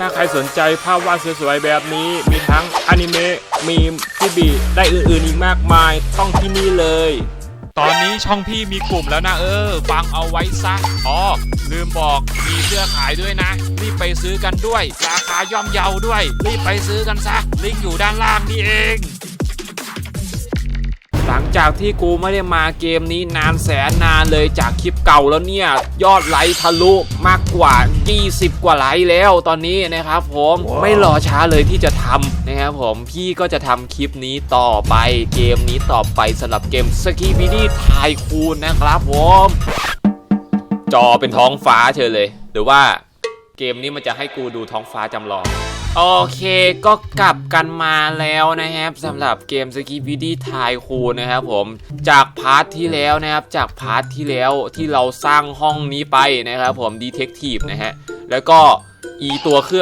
ถ้าใครสนใจภาพวาดสวยๆแบบนี้ มีทั้งอนิเมะ มีมฟิบีได้อื่นๆอีกมากมาย ต้องที่นี่เลย ตอนนี้ช่องพี่มีกลุ่มแล้วนะเออ ฟังเอาไว้ซะ อ๋อ ลืมบอกมีเสื้อขายด้วยนะ รีบไปซื้อกันด้วย ราคาย่อมเยาด้วย รีบไปซื้อกันซะ ลิงก์อยู่ด้านล่างนี่เอง งจากที่กูไม่ได้มาเกมนี้นานแสนนานเลยจากคลิปเก่าแล้วเนี่ย ยอดไลค์ทะลุมากกว่า 20 กว่าไลค์แล้วตอนนี้นะครับผมไม่รอช้าเลยที่จะทำนะครับผมพี่ก็จะทำคลิปนี้ต่อไปเกมนี้ต่อไปสำหรับเกมสกีบิดี้ทายคูนนะครับผมจอเป็นท้องฟ้าเฉยเลย หรือว่าเกมนี้มันจะให้กูดูท้องฟ้าจำลอง โอเคก็กลับกันมาแล้วนะครับสำหรับเกมสกีวิดี้ทายคูนะครับผมจากพาร์ทที่แล้วนะครับจากพาร์ทที่แล้วที่เราสร้างห้องนี้ไปนะครับผมดีเทคทีฟนะฮะแล้วก็อีตัวเครื่อง